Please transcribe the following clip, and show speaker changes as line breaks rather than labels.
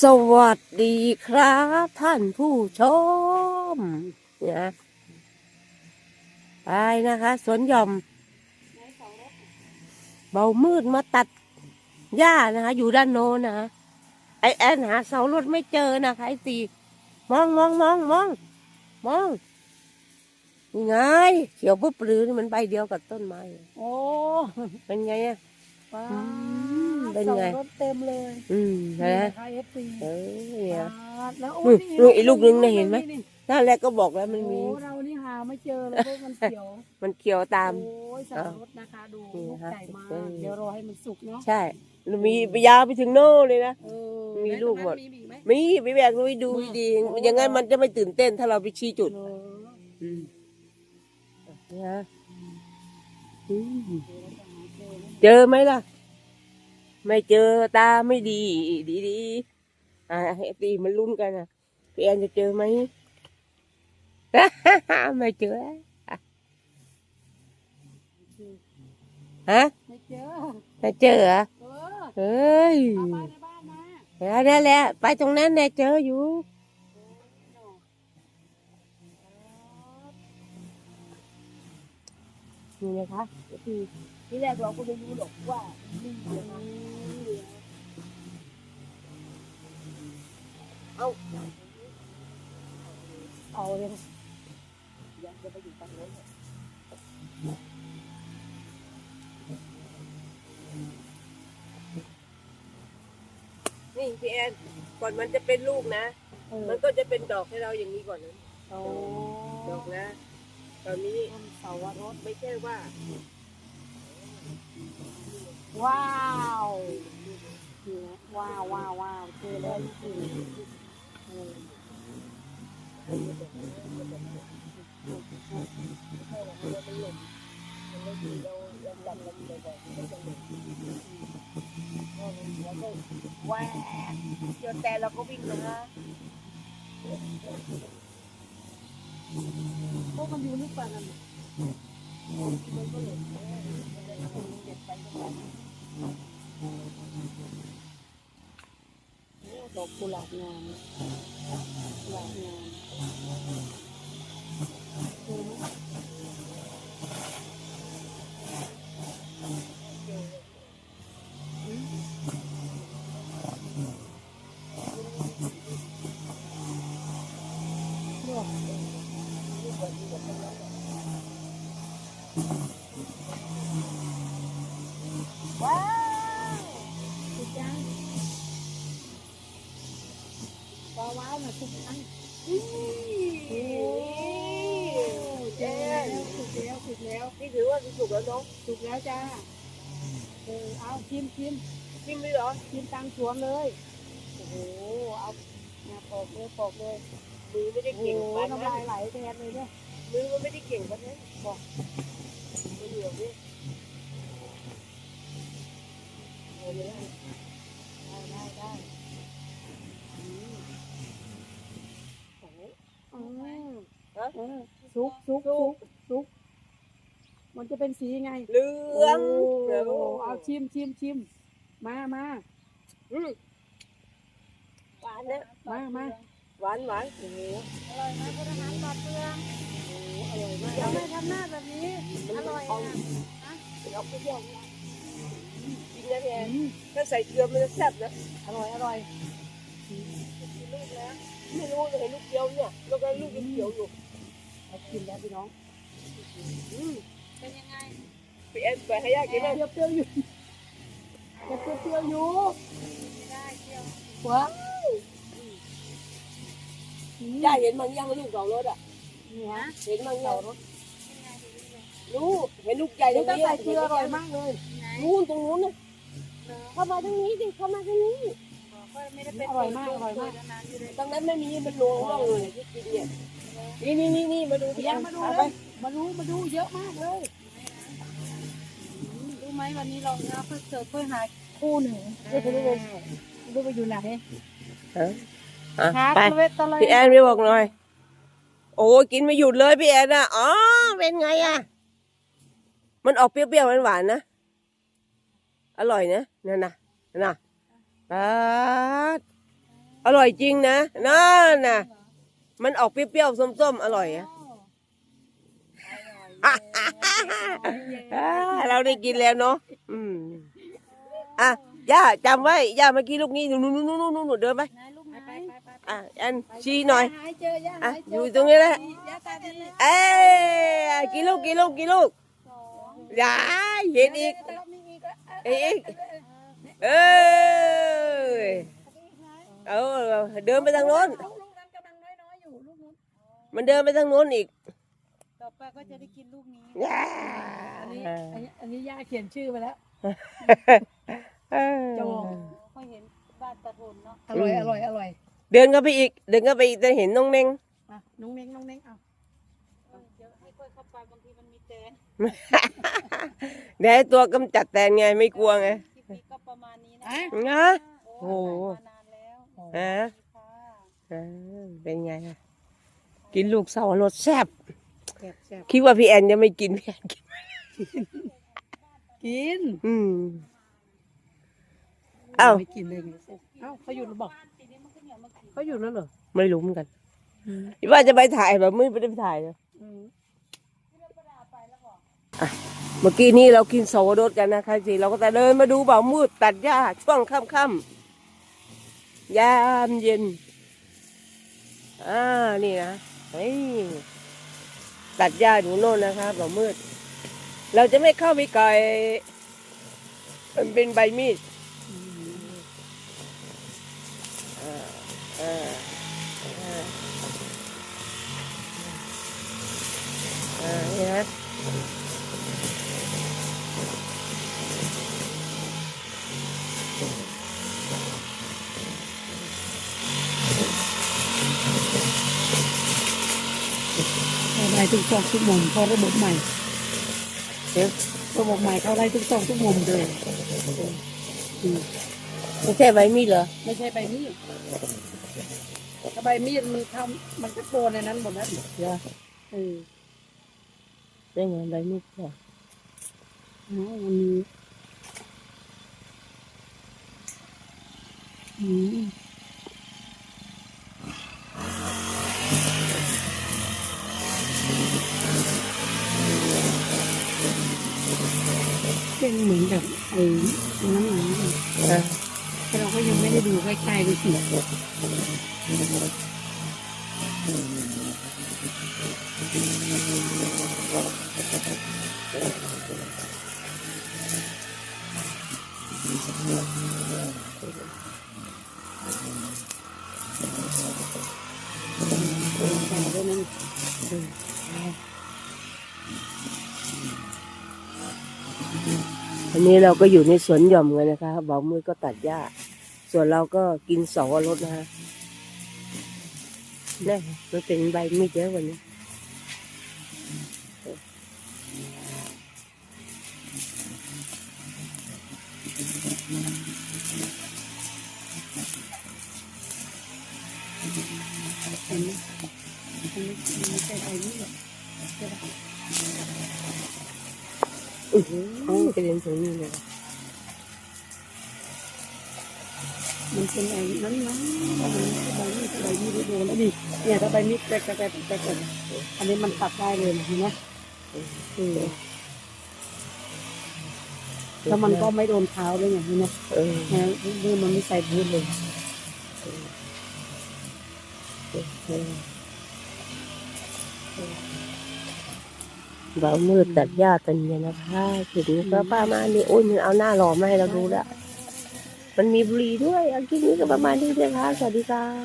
สวัสดีครับท่านผู้ชมนะไปนะคะ สวนหย่อม เบามืดมาตัดหญ้านะคะ อยู่ด้านโน้นนะคะไอแอนหาเสารถไม่เจอนะคะไอตีมองมองมองมองมองนี่ไงเขียวปุ๊บปรือนี่มันใบเดียวกับต้นไม้
โอ้
เป็นไงอะ
ป้า
อืม เป็นไง
สอรถเต็มเลย
อืม
นี่
นะ
นะคะเอฟซี
เออเนี่ย
แล้ว
นู่นนู่นอีกลูกนึงน่ะเห็นไหมนั่นแหละก็บอกแล้วมันมี
โอ้เรานี่หาไม่เจอเลยเพราะมันเขียว
มันเขียวตาม
โอ้ยสับปะรดนะคะดู
นี่
ลูก
นะคะ
ใหญ่มาก
เออ
เดี๋ยวรอให้มันสุกเนาะ
ใช่แล้วมียาวไปถึงโน่นเลยนะ
เออ
มีลูกหมด
แล้วตรงนั้นมีอีกไหม
มีไปแบกลุยดูดีๆอย่างงั้นมันจะไม่ตื่นเต้นถ้าเราไปชี้จุด
เออ
อืมนะอืมเจอไหมล่ะ ไม่เจอตาไม่ดี ดีดีๆอ่าเอฟซีมันลุ้นกันอะพี่แอนจะเจอไหมไม่เจอฮะ
ไม่เจอ
ไม่เจอเหรอ
เออ
เฮ้ย
เอาไปในบ้านมา
แล้วนั่นแหละ ไปตรงนั้นแน่เจออยู่นี่นะคะก็คือที่แรกเราก็ไม่รู้หรอกว่ามีเหลือม เอาเอาเลยนะอยากจะไปอยู่ฝั่งโน้นเนี่ยนี่พี่แอนก่อนมันจะเป็นลูกนะ
เออ
มันก็จะเป็นดอกให้เราอย่างนี้ก่อนนะ
โอ้
ดอกนะ ตอนนี้
ต้นเสาวรส
ไม่ใช่ว่า
ว้าวนี่นะว้าวว้าวว้าวเจอแล้วจริง เจ
อแต่เราก็วิ่งมา
พวกมันอยู่ลึกกว่านั้นน่ะดอกกุหลาบงามกุหลาบงามเออนะเลือก ว้าวสุดยังว้าวว้าวหน่อยสุดยังอื้อโอ้เจ๊สุดแล้วสุดแล้ว
นี่ถือว่าสุกแล้วน้อง
สุกแล้วจ้าเออเอาชิมชิม
ชิมเลยเหรอ
ชิมตังสวงเลยโอ้โหเอาเนี่ยปอกเลยปอกเลย
มือไม่ได้เก่งปาน
น้ำ
นั้
ลายไหลแทนเลยเนี่ย
มือมันไม่ได้เก่งปานนั้นบอก เอ
อาเลยได้ได้ได้อืมโอ้โหอืมเออสุกสุกสุกสุกมันจะเป็นสีไง
เหลือง
โอ้เอาชิมชิมชิมมามา
อืมหวานเนะ
มามา
หวานหวานโอ้โห
อร่อยไหมพลทหารปลอดเปลือง
อร่อยมาก
อย่าไม่ทำหน้าแบบนี้ อร่อยอะ
เป็นออกเปรี้ยวๆนะจริงนะพี่อนถ้าใส่เกลือมันจะแซ่บนะ
อร่อยอร่อย
ลูกแล้วไม่รู้เลยเห็นลูกเดียวเนี่ย แล้วก็ลูกยังเขียวอยู่
เอากินแล้วพี่น้องเป็นยังไง
พี่อนไปให้ยากกินไหม
เปรี้ยวเปรี้ยวอยู่ยังเปรี้ยวอยู่
ไม่ได้เที่ยว
ว้าว
ย่าเห็นมันยังลูกเสารถอะ
นี่ฮะ
เห็นมัน
เสา
ยัง
รส
รู้เห็นลูกใหญ่
เดี๋
ต
ย
ร
ว
ง
ต้อง
นี้
ใส่เกลืออร่อยมากเลย
ไหน
นู้นตรงนู้นนะเข้ามาทางนี้ดิเข้ามาทางนี้
บอกว่าไม่ได้เป็น
อร่อยมากอร่อยมาก
นานอยู่เลย
ตรงนั้นไม่มีมันลวงร่องเลยที่กินเนี่ยนี่นี่นี่นี่มาดู
ยังมาดู
เอ
เล
ไป
ยมาดูมาดูเยอะมากเลย
รู้ไหมวันนี้เราเราเพื่อเจอเพื่อหาคู่หนึ่ง
ดูไปดูไปดูไปอยู่ไหน
อะ
หา
ไป
ตะเวทตะเลย
พี่แอนไม่บอกหน่อย โอ้ยกินไม่หยุดเลยพี่แอนอะอ๋อเป็นไงอะ มันออกเปรี้ยวๆหวานๆนะ อร่อยนะนั่นนะนั่นนะปาดอร่อยจริงนะนั่นน่ะมันออกเปรี้ยวๆส้มๆ อร่อยอะอ่าเราได้กินแล้วเนาะอืมอะย่าจำไว้ย่าเมื่อกี้ลูกนี้นู่นนู่นนู่นนู่นนู่นเดินไป อะอันชี้หน่อย
หายเจอย่า
อะ
หายเจ
อยู่ตรงนี้แหละ
ย่าตาดี
เอ้ยกี่ลูกกี่ลูกกี่ลูก
สอง
อย่าเห็นอีก
แต่เรามีอีกแล้ว
อีกเอ้ยเออเดินไปทางโน้น
ลูกลูกนั้นกำลังน้อยๆอยู่ลูกนู้น
มันเดินไปทางโน้นอีก
ต่อไปก็จะได้กินลูกนี้
ย่า
อันนี้อันนี้อันนี้ย่าเขียนชื่อไปแล้ว
เออ
โจ
ค่อยเห็นบ้านตะทนเนาะ
อร่อยอร่อยอร่อย
เดินเข้าไปอีก เดินเข้าไปอีกจะเห็นน้องเน่ง
อะน้องเน้งน้องเน้งเอา
เออเดี๋ยวให้ค่อยเข้าไปบางทีมันมีแตน
เดี๋ยวให้ตัวกำจัดแตนไงไม่กลัวไง
คลิปนี้ก็ประมาณนี้นะ
อะ
นะ
โอ้
โอ้
มานานแล้ว
ฮะ
ค่ะ
อ่าเป็นไงอะกินลูกเสาวรสแซ่บ
แซ่บแซ่บ
คิดว่าพี่แอนจะไม่กินพี่แอนกิน
กิน
อืมเอ้า
ไม่กินเลยเนี่ยเอ้าเขาหยุดแล้วบอก
ทีนี้มันก็ เหนียวมากิน
เขาหยุดแล้วเหรอ
ไม่รู้เหมือนกันว่าจะไปถ่ายแบบมืดไม่ได้ไปถ่ายเลย
อืม
เมื่อกี้นี้เรากินสวรสกันนะคะสิเราก็แต่เดินมาดูบ่าวมืดตัดหญ้าช่วงค่ำๆยามเย็นอ่านี่นะเฮ้ยตัดหญ้าอยู่โน่นนะคะบ่าวมืด เราจะไม่เข้าไปไกลมันเป็นใบมีดอ่า อ่าอ่าอ่านี่นะ
เข้าได้ทุกซอกทุกมุม ได้ทุกซอกทุกมุมเลยอืม
ไม่ใช่ใบมีดเหรอ
ไม่ใช่ใบมีดถ้าใบมีดมันทำมันก็โดนในนั้นหมดแล้วเดี๋ยวเออ
ได้ไงใบมีดเหรอ
อ๋อมันมีอืมเป็นเหมือนแบบไอ้น้ำหนัง
อะ
แต่เราก็ยัง ได้ดูใกล้ๆดูสิ
อันนี้เราก็อยู่ในสวนหย่อมกันนะคะบ่าวมือก็ตัดหญ้า ส่วนเราก็กินสองรสนะคะนี่มันเป็นใบมีดเยอะกว่านี้
เห็นไหมมันไม่ไม่ใช่ใบมีด
อื้อหือกระเด็นถึงนี่เลย
มันเป็นไอ้นั้นนะใบมีดใบมีดโดนแล้วนี่เนี่ยถ้าใบมีดแตกะแกะแกแกะแกอันนี้มันตัดได้เลยเห็นไหมเออแล้วมันก็ไม่โดนเท้าด้วยอย่างนี้นะ
เออ
นะนี่มันไม่ใส่บูทเลย
บ่าวมือตัดหญ้าตันเนี่ยนะคะถึงก็ประมานี้โอ้ยมันเอาหน้าหล่อมาให้เราดูแล้ว มันมีบุหรี่ด้วยอันที่นี้ก็ประมาณนี้เลยค่ะ สวัสดีค่ะ